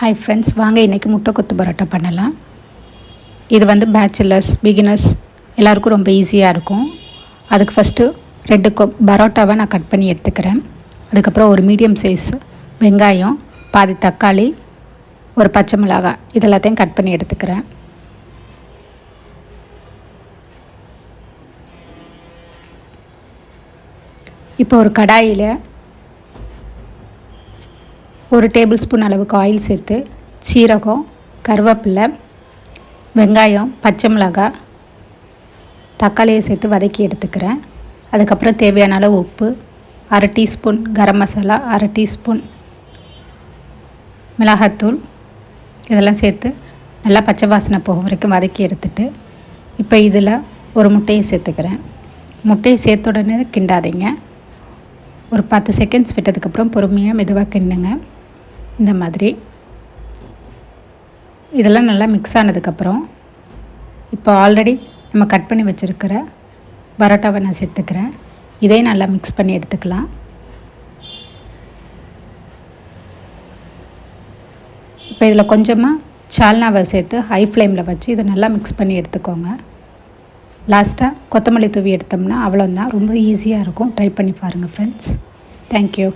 Hi friends வாங்க இன்றைக்கி முட்டை கொத்து பரோட்டா பண்ணலாம். இது வந்து பேச்சுலர்ஸ் பிகினர்ஸ் எல்லாருக்கும் ரொம்ப ஈஸியாக இருக்கும். அதுக்கு ஃபஸ்ட்டு ரெண்டு கொ பரோட்டாவை நான் கட் பண்ணி எடுத்துக்கிறேன். அதுக்கப்புறம் ஒரு மீடியம் சைஸ் வெங்காயம் பாதி தக்காளி ஒரு பச்சை மிளகாய் இதெல்லாத்தையும் கட் பண்ணி எடுத்துக்கிறேன். இப்போ ஒரு கடாயில் ஒரு டேபிள் ஸ்பூன் அளவுக்கு ஆயில் சேர்த்து சீரகம் கருவேப்பிலை வெங்காயம் பச்சை மிளகாய் தக்காளியை சேர்த்து வதக்கி எடுத்துக்கிறேன். அதுக்கப்புறம் தேவையான அளவு உப்பு அரை டீஸ்பூன் கரம் மசாலா அரை டீஸ்பூன் மிளகாத்தூள். இதெல்லாம் சேர்த்து நல்லா பச்சை வாசனை போக வரைக்கும் வதக்கி எடுத்துட்டு இப்போ இதில் ஒரு முட்டையை சேர்த்துக்கிறேன். முட்டையை சேர்த்த உடனே கிண்டாதீங்க. ஒரு பத்து செகண்ட்ஸ் விட்டதுக்கப்புறம் பொறுமையாக மெதுவாக கிண்டுங்க. இந்த மாதிரி. இதெல்லாம் நல்லா மிக்ஸ் ஆனதுக்கப்புறம் இப்போ ஆல்ரெடி நம்ம கட் பண்ணி வச்சுருக்கிற பரோட்டாவை நான் சேர்த்துக்கிறேன். இதையும் நல்லா மிக்ஸ் பண்ணி எடுத்துக்கலாம். இப்போ இதில் கொஞ்சமாக சால்னாவை சேர்த்து ஹை ஃப்ளேமில் வச்சு இதை நல்லா மிக்ஸ் பண்ணி எடுத்துக்கோங்க. லாஸ்ட்டாக கொத்தமல்லி தூவி எடுத்தோம்னா அவ்வளோந்தான் ரொம்ப ஈஸியாக இருக்கும். ட்ரை பண்ணி பாருங்கள் ஃப்ரெண்ட்ஸ் தேங்க்யூ